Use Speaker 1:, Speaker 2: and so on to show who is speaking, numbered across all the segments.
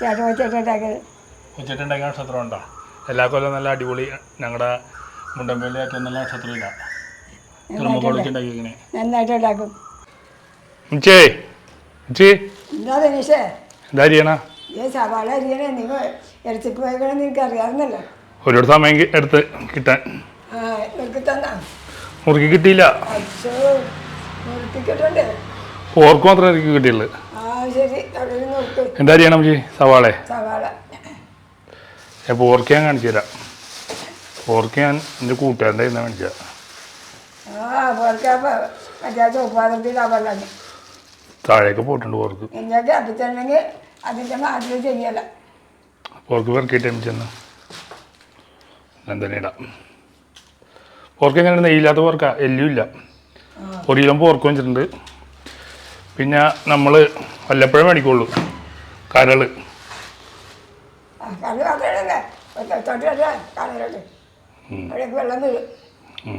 Speaker 1: ചേട്ടൻ
Speaker 2: ഉച്ചട്ടുണ്ടാക്കിയ നക്ഷത്രം ഉണ്ടോ എല്ലാ കൊല്ലം നല്ല അടിപൊളി ഞങ്ങളുടെ മുണ്ടമ്പേലി ഏറ്റവും നല്ല നക്ഷത്രം ഉണ്ടാക്കിയിരിക്കണേ
Speaker 1: നന്നായിട്ട് ഉണ്ടാക്കും.
Speaker 2: ഉച്ചേ ഉച്ചേ
Speaker 1: എന്താ ദിനേശേ?
Speaker 2: എന്താ ചെയ്യണ
Speaker 1: ഈ സവാള അരിയണേ നീ ഇറച്ചിക്ക് പോയിക്കണം നിനക്ക് അറിയാവുന്നല്ലോ.
Speaker 2: ഒരുപാട് സമയം കി- എടുത്ത് കിട്ടാൻ.
Speaker 1: ആ നിനക്ക് തന്നാ.
Speaker 2: മുറുക്കി കിട്ടിയില്ല.
Speaker 1: അച്ഛോ മുറിപ്പിക്കട്ടുണ്ട്
Speaker 2: പോർക്ക് മാത്രമേ എനിക്ക് കിട്ടിയുള്ളൂ. എന്താ ചെയ്യണം ജി സവാളെ.
Speaker 1: സവാള.
Speaker 2: ഞാൻ പോർക്ക് ഞാൻ കാണിച്ചു തരാം. പോർക്ക് ഞാൻ എന്റെ കൂട്ടുകാരന്റെ ഇന്ന് കാണിച്ചു താഴേക്ക് പോയിട്ടുണ്ട് പോർക്ക്. പോർക്ക് പെറുക്കിയിട്ട് ഞാൻ തന്നെ ഇടാം. പോർക്ക് എങ്ങനെ നെയ്യില്ലാത്ത പോർക്കാ. എല്ലും ഇല്ല. ഒരു കിലോ പോർക്ക് വെച്ചിട്ടുണ്ട് പിന്നെ നമ്മൾ വല്ലപ്പോഴും മേടിക്കുള്ളൂ. കരൾ.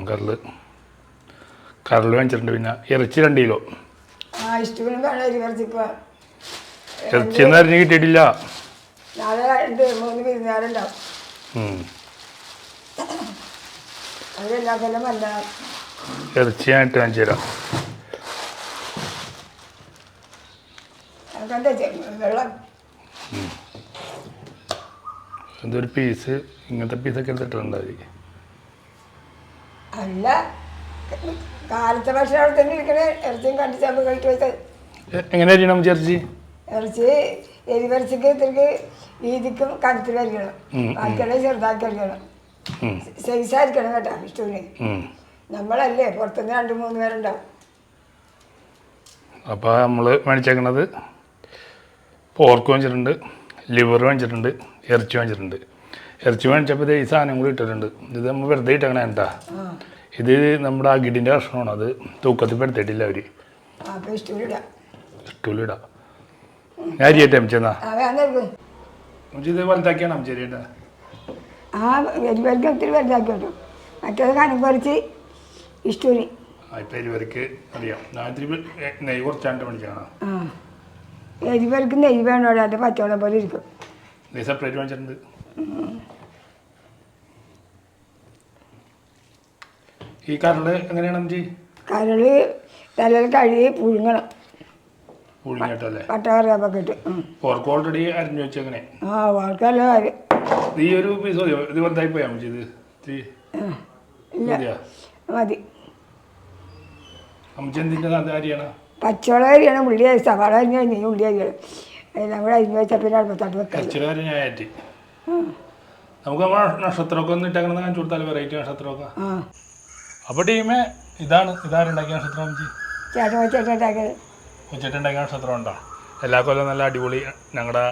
Speaker 2: കരൾ കരൾ. വാങ്ങിച്ചിട്ടുണ്ട് പിന്നെ ഇറച്ചി രണ്ട് കിലോ.
Speaker 1: ഇറച്ചി
Speaker 2: എന്ന് അറിഞ്ഞ് കിട്ടിയിട്ടില്ല. ഇറച്ചി ഞാൻ ഇട്ട് കാണിച്ചു തരാം.
Speaker 1: കണ്ടേ വെള്ളം.
Speaker 2: എന്തൊരു പീസ് ഇങ്ങനത്തെ പീസൊക്കെ എടുത്തിട്ടുണ്ട്
Speaker 1: അല്ല കാലത്തെ ഭക്ഷണം അവിടെ തന്നെ ഇരിക്കണേ. ഇറച്ചിയും കണ്ടിച്ചാകുമ്പോൾ കഴിച്ചു വെച്ചത്
Speaker 2: എ- എങ്ങനെ അരിയണം ഇറച്ചി?
Speaker 1: ഇറച്ചി എരിവരച്ചിക്ക് ഇത്തിരിക്ക് വീതിക്കും കനത്തിൽ അരിക്കണം. ബാക്കിയുള്ള ചെറുതാക്കി അരിക്കണം
Speaker 2: ഉം,
Speaker 1: സൈസായിരിക്കണം കേട്ടോ ഇഷ്ടൂന് നമ്മളല്ലേ പുറത്തുനിന്ന് രണ്ട് മൂന്ന് പേരുണ്ടാവും.
Speaker 2: അപ്പോൾ നമ്മൾ മേടിച്ചേക്കണത്? പോർക്ക് വാങ്ങിച്ചിട്ടുണ്ട് ലിവർ വാങ്ങിച്ചിട്ടുണ്ട് ഇറച്ചി വാങ്ങിച്ചിട്ടുണ്ട്. ഇറച്ചി വാങ്ങിച്ചപ്പോൾ ദേ ഈ സാധനം കൂടി ഇട്ടിട്ടുണ്ട്. ഇത് നമ്മൾ വെറുതെ ഇട്ടങ്ങനെ
Speaker 1: എന്താ?
Speaker 2: ഇത് നമ്മുടെ അകിടിന്റെ കഷ്ണമാണ്. അത് തൂക്കത്തിൽ പെടുത്തിട്ടില്ല അവർ ഇട്ടൂലിടാം ഞാൻ അരിയട്ടെ അമ്മച്ചെന്നാ ഇത് വലുതാക്കിയാണ് അമ്മച്ചേരി ഏട്ടാ
Speaker 1: ആ എരിവരിക്ക് ഒത്തിരി വലുതാക്കി കേട്ടോ മറ്റേത് കനം പറിച്ച് ഇഷ്ടൂരി
Speaker 2: ആ ഇപ്പം എരിവരക്ക് അറിയാം. ഞാൻ ഇത്തിരി നെയ്യ് കുറച്ചാണ്ട് മേടിച്ചാണ്
Speaker 1: ആ. എരിവരിക്ക് നെയ്യ് വേണോ അത് പച്ചവെള്ളം പോലെ ഇരിക്കും.
Speaker 2: സെപ്പറേറ്റ് വാങ്ങിച്ചിട്ടുണ്ട്. ഈ കരൾ എങ്ങനെയാണ് അമ്മച്ചി?
Speaker 1: കരൾ നല്ല കഴുകി പുഴുങ്ങണം. ഇട്ട്.
Speaker 2: ഓൾറെഡി അരിഞ്ഞു വെച്ചെങ്ങനെ
Speaker 1: ആ
Speaker 2: ഈ ഒരു പീസ് മതിയോ? ഇത് വലുതായി പോയാൽ അമ്മച്ചി ഇത്? ഇത്തിരി
Speaker 1: മതി.
Speaker 2: അമ്മച്ചി എന്തിന്റെ അത് അരിയാണ്?
Speaker 1: പച്ചവളം അരിയണം ഉള്ളി അരി സവാള അരിഞ്ഞ് കഴിഞ്ഞാൽ ഉള്ളി അരിയണം. നമ്മൾ അരിഞ്ഞ് വെച്ചാൽ പിന്നെ അടുപ്പത്തോട്ട് വെക്കാം
Speaker 2: നമുക്ക് നമ്മൾ നക്ഷത്രമൊക്കെ ഒന്ന് ഇട്ടേക്കണം കാണിച്ചു കൊടുത്താൽ വെറൈറ്റി നക്ഷത്രമൊക്കെ. അപ്പോൾ ടീമേ ഇതാണ് ഇതാരുണ്ടാക്കിയ നക്ഷത്രം
Speaker 1: ചേട്ടൻ
Speaker 2: ഉച്ചട്ടുണ്ടാക്കിയ നക്ഷത്രം ഉണ്ടോ? എല്ലാ കൊല്ലം നല്ല അടിപൊളി ഞങ്ങളുടെ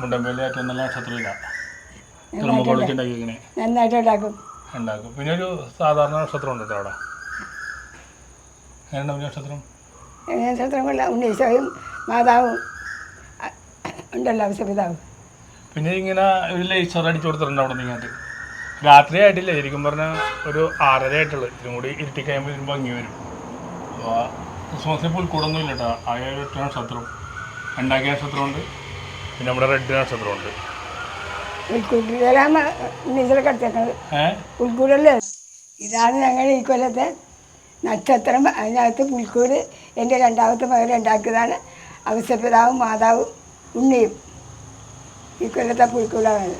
Speaker 2: മുണ്ടമ്പേലി ഏറ്റവും നല്ല നക്ഷത്രം
Speaker 1: നന്നായിട്ട് ഉണ്ടാക്കും.
Speaker 2: ഉണ്ടാക്കും. പിന്നെ ഒരു സാധാരണ നക്ഷത്രം ഉണ്ട് അവിടെ? എങ്ങനെയുണ്ടാവും നക്ഷത്രം?
Speaker 1: നക്ഷത്രം കൊള്ള ഉണ്ണീശോയും മാതാവും ഉണ്ടല്ലോ അവസപിതാവും
Speaker 2: പിന്നെ ഇങ്ങനെ ഒരു ലൈസർ അടിച്ചു കൊടുത്തിട്ടുണ്ട് അവിടെ നിങ്ങോട്ട് രാത്രി ആയിട്ടില്ല ശരിക്കും പറഞ്ഞാൽ ഒരു ആറര ആയിട്ടുള്ളൂ. ഇത്തിരി കൂടി ഇരുട്ടി കഴിയുമ്പോൾ ഇതിന് ഭംഗി വരും. അപ്പോൾ ക്രിസ്മസിന് പുൽക്കൂടൊന്നും ഇല്ല കേട്ടോ ആകെ ഒരു ഒറ്റ നക്ഷത്രം. ഉണ്ടാക്കിയ നക്ഷത്രമുണ്ട്. പിന്നെ നമ്മുടെ റെഡ് നക്ഷത്രമുണ്ട്.
Speaker 1: പുൽക്കൂട്ടിലാണ് കിടത്തേക്കണത്
Speaker 2: ഏഹ്
Speaker 1: പുൽക്കൂടല്ലേ ഇതാണ് ഞങ്ങളുടെ ഈ കൊല്ലത്തെ നക്ഷത്രം അതിനകത്ത് പുൽക്കൂട് എന്റെ രണ്ടാമത്തെ മകൻ ഉണ്ടാക്കിയതാണ്. അവസരപിതാവും മാതാവും ഉണ്ണിയും. ഈ കൊല്ലത്തെ പുൽക്കൂടാണ്.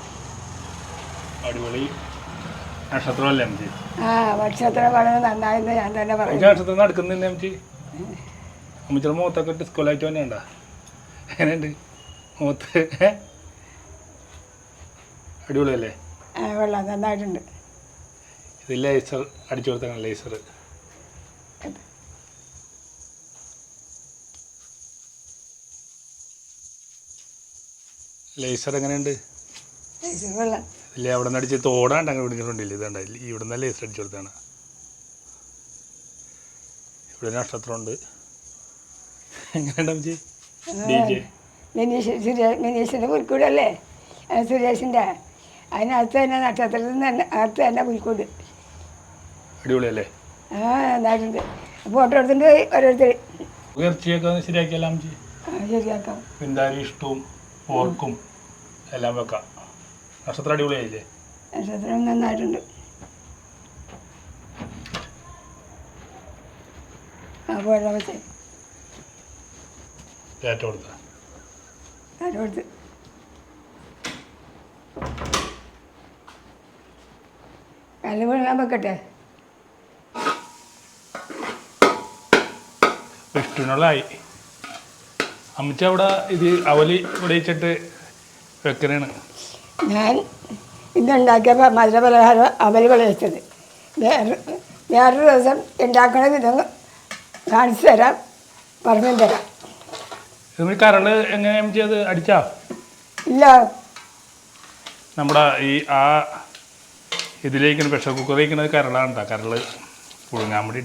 Speaker 1: ആ നക്ഷത്രം വളരെ നന്നായിരുന്നു ഞാൻ തന്നെ
Speaker 2: പറഞ്ഞു മുഖത്തൊക്കെ ഡിസ്കോലായിട്ട് തന്നെ ഉണ്ടാ എങ്ങനെയുണ്ട്? മുഖത്ത്? അടിപൊളിയല്ലേ?
Speaker 1: വെള്ളം നന്നായിട്ടുണ്ട്.
Speaker 2: ഇത് ലേസർ അടിച്ചു കൊടുത്താണ് ലേസർ ലേസർ എങ്ങനെയുണ്ട്?
Speaker 1: ഇത് കൊള്ളാം
Speaker 2: ഇല്ലേ അവിടെ നിന്ന് അടിച്ച് തോടാണ്ട് അങ്ങനെ പിടിച്ചിട്ടുണ്ടില്ല ഇതുണ്ട് ഇവിടെ നിന്ന് ലേസർ അടിച്ചു കൊടുത്താണ് ഇവിടെ നക്ഷത്രമുണ്ട്. എങ്ങനെയുണ്ട്
Speaker 1: മിനീഷിന്റെ പുൽക്കൂടല്ലേ സുരേഷിന്റെ അതിനകത്ത് തന്നെ നക്ഷത്രത്തിൽ നിന്ന് അകത്ത് തന്നെ പുൽക്കൂട്.
Speaker 2: അടിപൊളിയല്ലേ?
Speaker 1: ആ നന്നായിട്ടുണ്ട്. ഫോട്ടോ എടുത്തിട്ട് ഓരോരുത്തർ
Speaker 2: ഉയർച്ചയൊക്കെ ശരിയാക്കിയല്ലോ
Speaker 1: ശരിയാക്കാം.
Speaker 2: പിന്താരി ഇഷ്ടവും. പോർക്കും എല്ലാം വെക്കാം. നക്ഷത്രം അടിപൊളിയായില്ലേ?
Speaker 1: നക്ഷത്രം നന്നായിട്ടുണ്ട്. ആ പോരാ വെച്ചേ.
Speaker 2: കയറ്റം കൊടുത്ത.
Speaker 1: കരോടുത്ത് കല്ല് വീഴാൻ വെക്കട്ടെ?
Speaker 2: വിഷ്ണുനുള്ളായി അമ്മച്ച അവിടെ ഇത് അവലി ഇവിടെ വെച്ചിട്ട് വെക്കണേണ്.
Speaker 1: ഞാൻ ഇന്നുണ്ടാക്കിയപ്പോൾ മധുരപലഹാരം അവൽ വിളയിച്ചത് വേറെ വേറൊരു ദിവസം ഉണ്ടാക്കണ വിധം കാണിച്ചു തരാം. പറഞ്ഞു തരാം.
Speaker 2: ഇത് കരൾ എങ്ങനെയാ ചെയ്ത് അടിച്ചാ?
Speaker 1: ഇല്ല.
Speaker 2: നമ്മുടെ ഈ ആ ഇതിലേക്കാണ് പ്രഷർ കുക്കറിലേക്കുന്നത് കരളാണ് കേട്ടോ കരൾ പുഴുങ്ങാൻ വേണ്ടി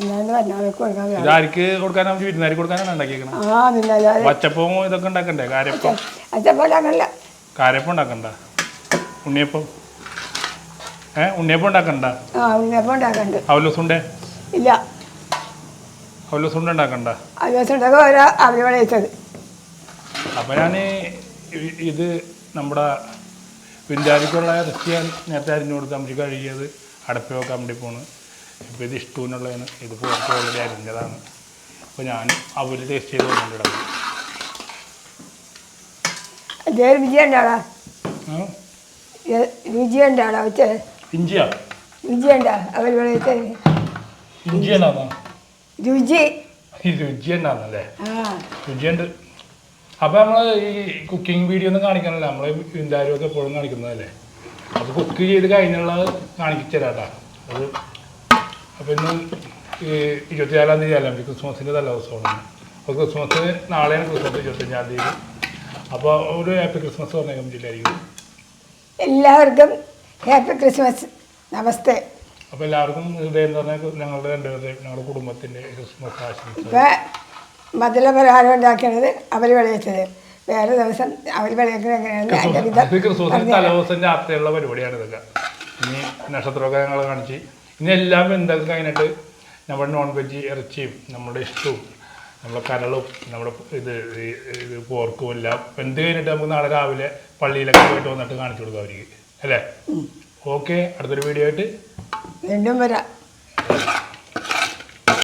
Speaker 1: പറഞ്ഞാൽ കൊടുക്കാൻ
Speaker 2: ഇത് ആർക്ക് കൊടുക്കാനാ? വിരുന്നാരി കൊടുക്കാനാണ് ഉണ്ടാക്കിയേക്കണത്
Speaker 1: ആ പിന്നല്ലാതെ
Speaker 2: പച്ചപ്പവും ഇതൊക്കെ ഉണ്ടാക്കണ്ടേ? കാരപ്പം
Speaker 1: അച്ചപ്പോൾ ഉണ്ടാക്കണില്ല.
Speaker 2: കാരപ്പം ഉണ്ടാക്കണ്ട. ഉണ്ണിയപ്പം. ഏ ഉണ്ണിയപ്പം ഉണ്ടാക്കണ്ട?
Speaker 1: ആ ഉണ്ണിയപ്പം ഉണ്ടാക്കണ്ട്.
Speaker 2: അവലോസുണ്ടേ?
Speaker 1: ഇല്ല.
Speaker 2: അവലോസുണ്ട ഉണ്ടാക്കണ്ട?
Speaker 1: ആ ദിവസം ഉണ്ടാക്കുക ഓരോ അവൽ വിളയിച്ചത്.
Speaker 2: അപ്പം ഞാൻ ഇത് നമ്മുടെ നേരത്തെ അരിഞ്ഞു കൊടുത്ത് അമ്മയ്ക്ക് കഴുകിയത് അടപ്പ് വെക്കാൻ വേണ്ടി പോണ്. ഇപ്പോൾ ഇത് ഇഷ്ടമെന്നുള്ളതാണ് ഇത് പുറത്ത് ഓൾറെഡി അരിഞ്ഞതാണ് അപ്പോൾ ഞാൻ അവർ ടേസ്റ്റ് ചെയ്ത്
Speaker 1: കൊണ്ടിടണം അപ്പൊ നമ്മൾ വെച്ചേ
Speaker 2: ഇഞ്ചിയാ?
Speaker 1: രുചി.
Speaker 2: ഈ രുചി ഉണ്ടാകുന്നല്ലേ
Speaker 1: ആ.
Speaker 2: രുചിയുണ്ട് അപ്പോൾ നമ്മൾ ഈ കുക്കിംഗ് വീഡിയോ ഒന്നും കാണിക്കണല്ലോ. നമ്മൾ വിന്താരും ഒക്കെ എപ്പോഴും കാണിക്കുന്നതല്ലേ? അത് കുക്ക് ചെയ്ത് കഴിഞ്ഞുള്ളത് കാണിച്ചു തരാട്ടാ. അത് അപ്പോൾ ഇന്ന് ഈ ഇരുപത്തിനാലാം തീയതി അല്ല? ക്രിസ്മസിന്റെ തല ദിവസമാണ് അപ്പോൾ ക്രിസ്മസ് നാളെയാണ് ക്രിസ്മസ് ഇരുപത്തഞ്ചാം തീയതി. അപ്പോൾ ഒരു ഹാപ്പി ക്രിസ്മസ് പറഞ്ഞേക്കും പറ്റില്ലായിരിക്കും
Speaker 1: എല്ലാവർക്കും ഹാപ്പി ക്രിസ്മസ്. നമസ്തേ.
Speaker 2: അപ്പോൾ എല്ലാവർക്കും ഹൃദയം പറഞ്ഞാൽ ഞങ്ങളുടെ രണ്ടുപേരുടെയും ഞങ്ങളുടെ കുടുംബത്തിന്റെ ക്രിസ്മസ് ആശംസ
Speaker 1: ഇപ്പം മധുര പലഹാരം ഉണ്ടാക്കുന്നത് അവർ വിളയിച്ചത്. വേറെ ദിവസം അവർ വിളയിക്കുന്നത് എങ്ങനെയാണ്
Speaker 2: അതിന്റെ
Speaker 1: വിധം
Speaker 2: ക്രിസ്മസിന് തലേദിവസം രാത്രിയുള്ള പരിപാടിയാണ് ഇതൊക്കെ. ഇനി നക്ഷത്രമൊക്കെ ഞങ്ങൾ കാണിച്ച് ഇനി എല്ലാം എന്തൊക്കെ കഴിഞ്ഞിട്ട് നമ്മുടെ നോൺ വെജ് ഇറച്ചിയും നമ്മുടെ ഇഷ്ടവും നമ്മുടെ കരളും നമ്മുടെ ഇത് ഇത് പോർക്കും എല്ലാം എന്ത് കഴിഞ്ഞിട്ട് നമുക്ക് നാളെ രാവിലെ പള്ളിയിലൊക്കെ പോയിട്ട് വന്നിട്ട് കാണിച്ചു കൊടുക്കാം അവർക്ക്. അല്ലേ? ഓക്കെ അടുത്തൊരു വീഡിയോ ആയിട്ട്
Speaker 1: വീണ്ടും വരാം.